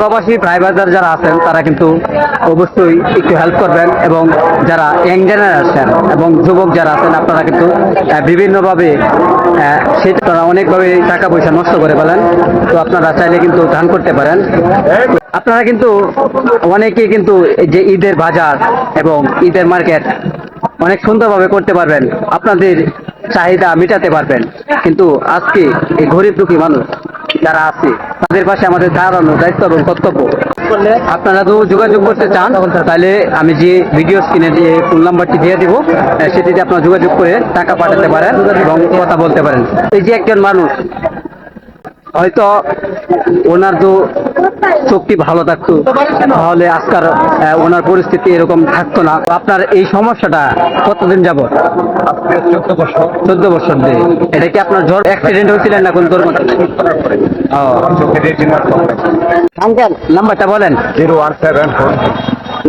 প্রবাসী প্রাইভাইজার যারা আছেন, তারা কিন্তু অবশ্যই একটু হেল্প করবেন এবং যারা ইয়াং জেনারেশন এবং যুবক যারা আছেন, আপনারা কিন্তু বিভিন্নভাবে সেটা তারা অনেকভাবে টাকা পয়সা নষ্ট করে ফেলেন। তো আপনারা চাইলে কিন্তু দান করতে পারেন। আপনারা কিন্তু অনেকেই কিন্তু যে ঈদের বাজার এবং ঈদের মার্কেট অনেক সুন্দরভাবে করতে পারবেন। আপনাদের চাহিদা মেটাতে পারবেন। কিন্তু আজকে এই গরিব দুঃখী মানুষ যারা আছে, তাদের পাশে আমাদের দাঁড়ানো দায়িত্ব এবং কর্তব্য। আপনারা তো যোগাযোগ করতে চান, তাহলে আমি যে ভিডিও স্ক্রিনে যে ফোন নাম্বারটি দিয়ে দিব সেটিতে আপনারা যোগাযোগ করে টাকা পাঠাতে পারেন এবং কথা বলতে পারেন। এই যে একজন মানুষ, হয়তো ওনার তো চোখটি ভালো থাকতো তাহলে আজকাল আহ, ওনার পরিস্থিতি এরকম থাকতো না। আপনার এই সমস্যাটা কতদিন যাব চোদ্দ বছর দিয়ে। এটা কি আপনার জ্বর অ্যাক্সিডেন্ট হয়েছিলেন না কোন দুর্ঘটনা প্রবলেম আঙ্কেল। নাম্বারটা বলেন। Zero one seven four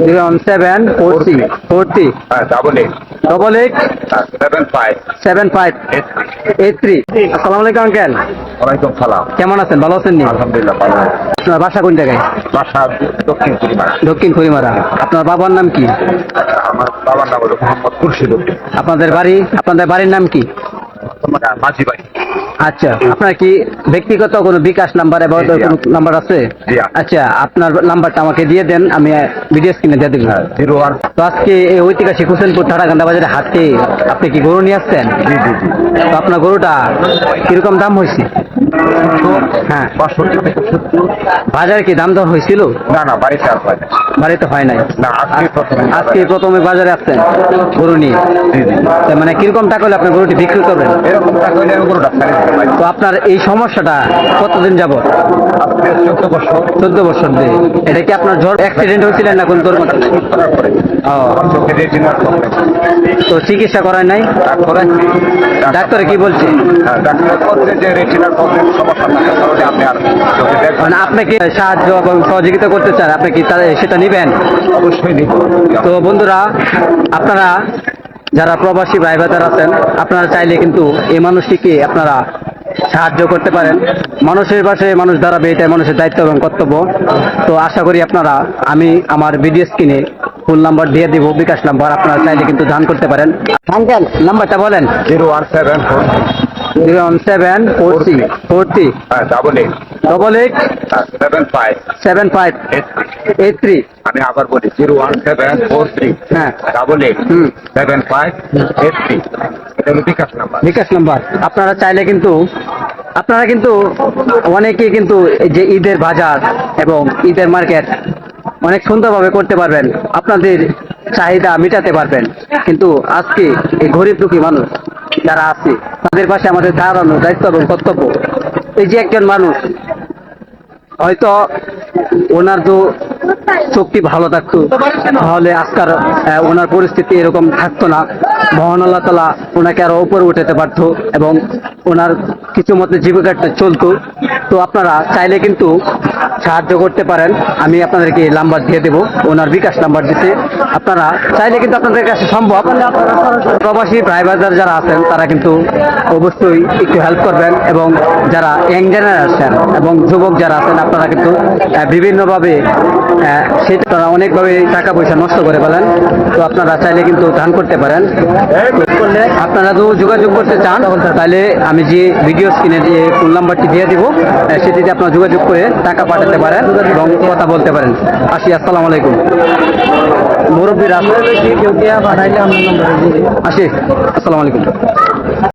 zero one seven four three four three double eight double eight seven five seven five eight eight three আসসালামু আলাইকুম আঙ্কেল। ওয়ালাইকুম সালাম। কেমন আছেন? ভালো আছেন নি? আলহামদুলিল্লাহ ভালো আপনার বাসা কোন জায়গায়? বাসা দক্ষিণ পরিমাণ দক্ষিণ খড়িমারা আপনার বাবার নাম কি? আমার বাবার নাম হলো মোহাম্মদ খুরশিদ আপনাদের বাড়ি? আপনাদের বাড়ির নাম কি? মাঝি বাড়ি আচ্ছা আপনার কি ব্যক্তিগত কোনো বিকাশ নাম্বার কোনো নাম্বার আছে? আচ্ছা আপনার নাম্বারটা আমাকে দিয়ে দেন আমি ভিডিও স্ক্রিনে দিয়ে জিরো ওয়ান। তো আজকে এই ঐতিহাসিক হোসেনপুর বাজারে হাটে আপনি কি গরু নিয়ে আসছেন? তো আপনার গরুটা কীরকম দাম হয়েছে? হ্যাঁ বাজারে কি দাম দর হয়েছিল? না না বাড়িতে আর হয় না। বাড়িতে হয় নাই? না আজকে প্রথমে আজকে প্রথমে বাজারে আসছেন গরু নিয়ে? মানে কীরকম টাকা হলে আপনি গরুটি বিক্রি করবেন? এরকম টাকা হলে আমি গরুটা তো আপনার এই সমস্যাটা কতদিন যাব চোদ্দ বছর। দিয়ে। এটা কি আপনার জ্বর অ্যাক্সিডেন্ট হয়েছিলেন না কোন দুর্ঘটনা? তো চিকিৎসা করায় নাই? ডাক্তারে কি বলছে? হ্যাঁ, ডাক্তার বলছে যে রেটিনার প্রবলেম সমস্যা থাকার কারণে আপনি আর মানে আপনাকে সাহায্য এবং সহযোগিতা করতে চান? আপনি কি সেটা নেবেন? অবশ্যই নিব। তো বন্ধুরা আপনারা যারা প্রবাসী ভাই ভাইদার আছেন আপনারা চাইলে কিন্তু এই মানুষটিকে আপনারা সাহায্য করতে পারেন। মানুষের পাশে মানুষ দাঁড়াবে এটাই মানুষের দায়িত্ব এবং কর্তব্য। তো আশা করি আপনারা আমি আমার ভিডিও স্ক্রিনে ফুল নাম্বার দিয়ে দিব বিকাশ নাম্বার আপনারা চাইলে কিন্তু দান করতে পারেন। নাম্বারটা বলেন। Zero one seven four zero one seven four three four three double eight double eight seven five seven five eight three আমি আবার বলি zero one seven four three হ্যাঁ। Double eight. Seven five eight three এটা হলো বিকাশ number. বিকাশ number. আপনারা চাইলে কিন্তু আপনারা কিন্তু অনেকেই কিন্তু এই যে ঈদের বাজার এবং ঈদের মার্কেট অনেক সুন্দরভাবে করতে পারবেন। আপনাদের চাহিদা মেটাতে পারবেন। কিন্তু আজকে এই গরিব দুঃখী মানুষ যারা আছে, তাদের পাশে আমাদের দাঁড়ানো দায়িত্ব এবং কর্তব্য। এই যে একজন মানুষ, হয়তো ওনার তো চোখটি ভালো থাকতো তাহলে আজকাল আহ, ওনার পরিস্থিতি এরকম থাকতো না। মহান আল্লাহ তালা ওনাকে আরও উপরে উঠাতে পারতো এবং ওনার কিছু মতে জীবিকাটা চলতো। তো আপনারা চাইলে কিন্তু সাহায্য করতে পারেন। আমি আপনাদেরকে নাম্বার দিয়ে দেবো। ওনার বিকাশ নাম্বার দিতে। আপনারা চাইলে কিন্তু আপনাদের কাছে সম্ভব। প্রবাসী ড্রাইভারদার যারা আছেন তারা কিন্তু অবশ্যই একটু হেল্প করবেন এবং যারা ইয়াং জেনারেশন এবং যুবক যারা আছেন আপনারা কিন্তু বিভিন্নভাবে সেটা তারা অনেকভাবে টাকা পয়সা নষ্ট করে ফেলেন। তো আপনারা চাইলে কিন্তু দান করতে পারেন। করলে আপনারা তো যোগাযোগ করতে চান তাহলে আমি যে ভিডিও স্ক্রিনে যে ফোন নাম্বারটি দিয়ে দিব সেটিতে আপনারা যোগাযোগ করে টাকা পাঠাতে পারেন এবং কথা বলতে পারেন। আসি আসসালামু আলাইকুম। মুরব্বীরা আসলে কেউ কে পাঠাইলে আমার নম্বরে আসি আসসালামু আলাইকুম।